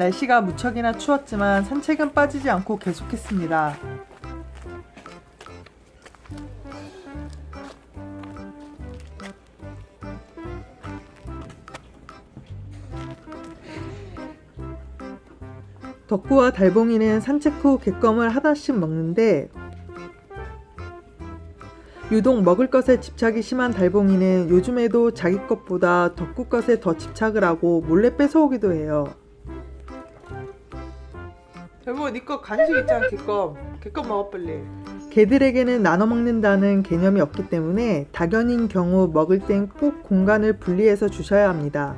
날씨가 무척이나 추웠지만 산책은 빠지지 않고 계속했습니다. 덕구와 달봉이는 산책 후 객검을 하나씩 먹는데 유독 먹을 것에 집착이 심한 달봉이는 요즘에도 자기 것보다 덕구 것에 더 집착을 하고 몰래 뺏어오기도 해요. 달봉아 니거 간식 있잖아 객검 객검 먹어 빨리 개들에게는 나눠 먹는다는 개념이 없기 때문에 dak연인 경우 먹을 땐 꼭 공간을 분리해서 주셔야 합니다.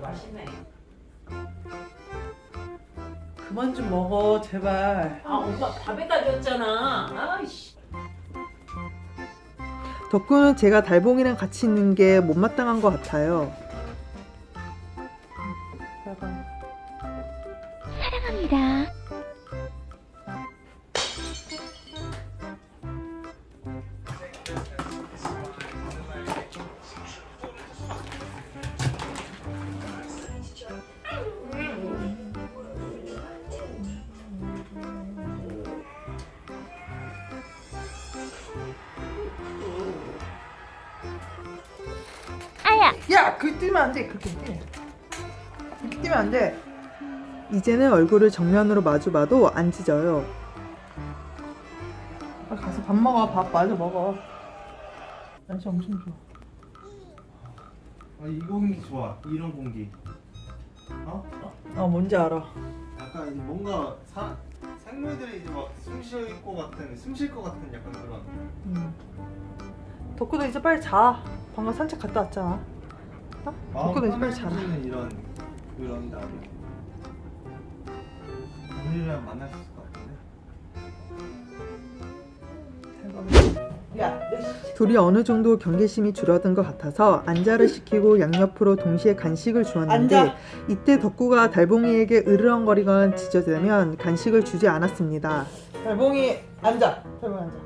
맛있네. 그만 좀 먹어 제발 아 엄마 밥에다 줬잖아. 아이씨. 덕구는 제가 달봉이랑 같이 있는 게 못마땅한 것 같아요. 합니다. 야, 그 뛰면 안 돼. 그렇게 뛰면 안 돼. 이제는 얼굴을 정면으로 마주봐도 안 짖어요. 아, 가서 밥 먹어. 밥 마저 먹어. 날씨 엄청 좋아. 아, 이 공기 좋아. 이런 공기. 어? 어, 뭔지 알아. 약간 뭔가 사, 생물들이 이제 막 숨 쉴 것 같은, 숨 쉴 것 같은 약간 그런. 음. 덕구도 이제 빨리 자. 방금 산책 갔다 왔잖아. 어? 덕구도 이제 빨리 자라. 는 이런 그런 날이. 우리랑 있을 것 같은데. 야, 둘이 어느 정도 경계심이 줄어든 것 같아서 안자를 시키고 양옆으로 동시에 간식을 주었는데 앉아. 이때 덕구가 달봉이에게 으르렁거리거나 짖어대면 간식을 주지 않았습니다. 달봉이 앉아. 달봉이 앉아.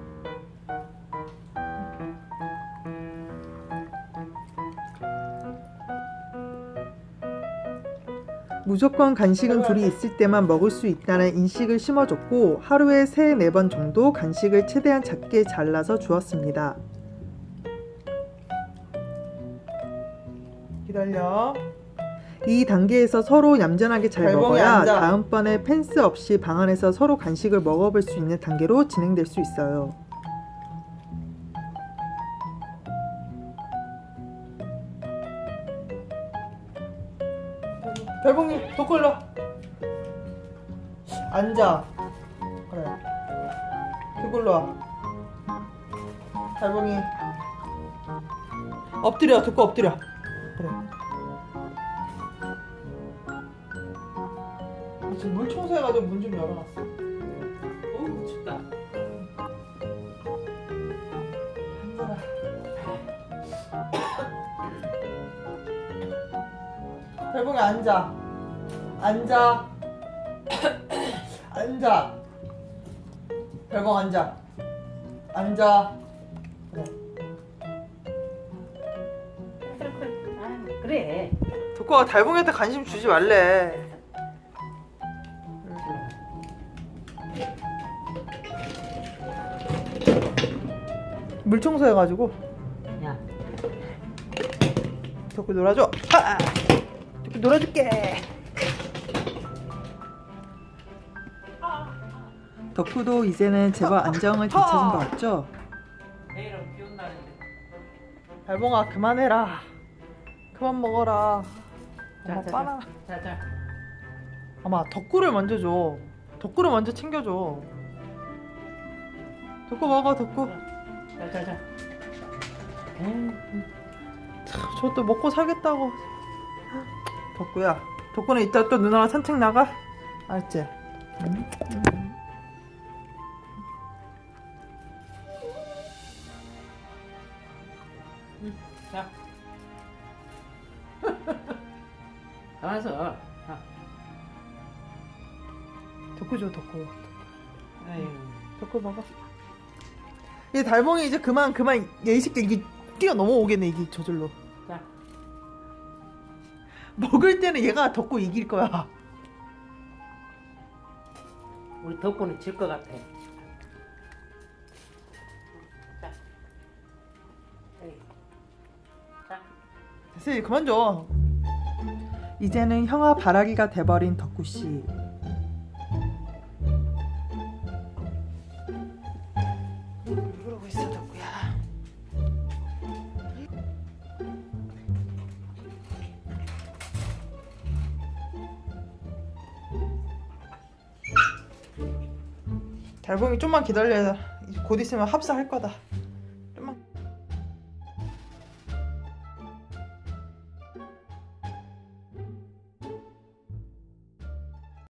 무조건 간식은 둘이 있을 때만 먹을 수 있다는 인식을 심어줬고 하루에 세네번 정도 간식을 최대한 작게 잘라서 주었습니다. 기다려. 이 단계에서 서로 얌전하게 잘 먹어야. 다음번에 펜스 없이 방 안에서 서로 간식을 먹어볼 수 있는 단계로 진행될 수 있어요. 달봉이 도콜로 앉아. 그래. 그걸로 와. 달봉이 엎드려 듣고 엎드려. 그래. 아, 지금 물 청소해가지고 문 좀 열어놨어. 달봉이 앉아. 앉아. 앉아. 달봉 앉아. 앉아. 그래. 아, 그래. 덕구가 달봉이한테 관심 주지 말래. 물 청소해가지고 야. 덕구 놀아줘. 하! 놀아줄게. 덕구도 이제는 제법 안정을 되찾은 것 같죠? 내일은 비 온다는데. 달봉아 그만해라. 그만 먹어라. 엄마 빠나. 자, 자. 아마 덕구를 먼저 줘. 덕구를 먼저 챙겨줘. 덕구 먹어 덕구. 자, 자, 자. 저것도 먹고 살겠다고. 덕구야. 덕구는 이따 또 누나랑 산책 나가. 알았지? 응? 응. 자. 알았어. 자. 덕구 줘 덕구. 아유. 덕구 먹어. 얘 달봉이 이제 그만 그만 얘 이 새끼 이게 뛰어 넘어오겠네 이게 저절로. 자. 먹을 때는 얘가 덮고 이길 거야. 우리 덕분에 질 것 같아. 자. 에이. 자. 됐어, 이제 그만 줘. 이제는 형아 바라기가 돼버린 덕구 씨. 달봉이 좀만 기다려. 곧 있으면 합사할 거다.